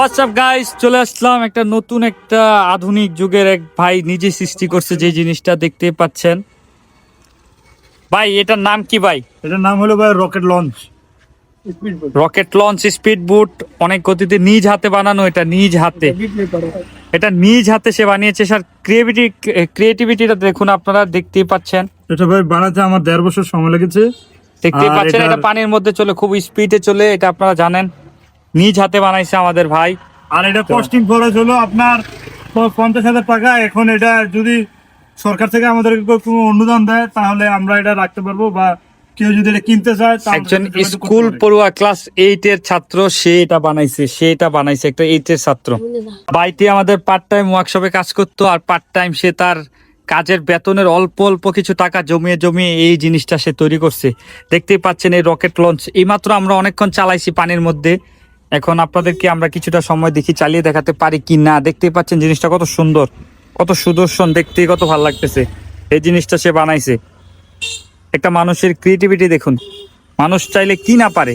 WhatsApp guys চলে আসলাম একটা নতুন একটা আধুনিক যুগের এক ভাই নিজে সৃষ্টি করছে যে জিনিসটা দেখতে পাচ্ছেন। ভাই এটার নাম কি ভাই? এটার নাম হলো ভাই rocket launch rocket launch speed boot অনেক গতিতে নিজ হাতে বানানো এটা নিজ হাতে। এটা নিজ হাতে সে বানিয়েছে। স্যার ক্রিয়েটিভিটি ক্রিয়েটিভিটিটা দেখুন আপনারা দেখতেই পাচ্ছেন। এটা ভাই বানাতে আমার দেড় বছর সময় লেগেছে। দেখতেই পাচ্ছেন এটা পানির মধ্যে চলে খুব স্পিডে চলে এটা আপনারা জানেন। নিজ হাতে বানাইছে আমাদের ভাই। আর এটা কস্টিং খরচ হলো আপনার পঞ্চাশ হাজার টাকা। এখন এটা যদি সরকার থেকে আমাদের কোনো অনুদান দেয় তাহলে আমরা এটা রাখতে পারব বা কেউ যদি এটা কিনতে চায় একজন স্কুল পড়ুয়া ক্লাস এইট এর ছাত্র সে এটা বানাইছে সে এটা বানাইছে একটা এইট এর ছাত্র। বাইতে আমাদের পার্ট টাইম ওয়ার্কশপে কাজ করতো আর পার্ট টাইম সে তার কাজের বেতনের অল্প অল্প কিছু টাকা জমিয়ে জমিয়ে এই জিনিসটা সে তৈরি করছে। দেখতেই পাচ্ছেন এই রকেট লঞ্চ এইমাত্র আমরা অনেকক্ষণ চালাইছি পানির মধ্যে। এখন আপনাদেরকে আমরা কিছুটা সময় দেখি, চালিয়ে দেখাতে পারি কি না। দেখতেই পাচ্ছেন জিনিসটা কত সুন্দর, কত সুদর্শন দেখতে কত ভালো লাগতেছে। এই জিনিসটা সে বানাইছে। একটা মানুষের ক্রিয়েটিভিটি দেখুন। মানুষ চাইলে কি না পারে।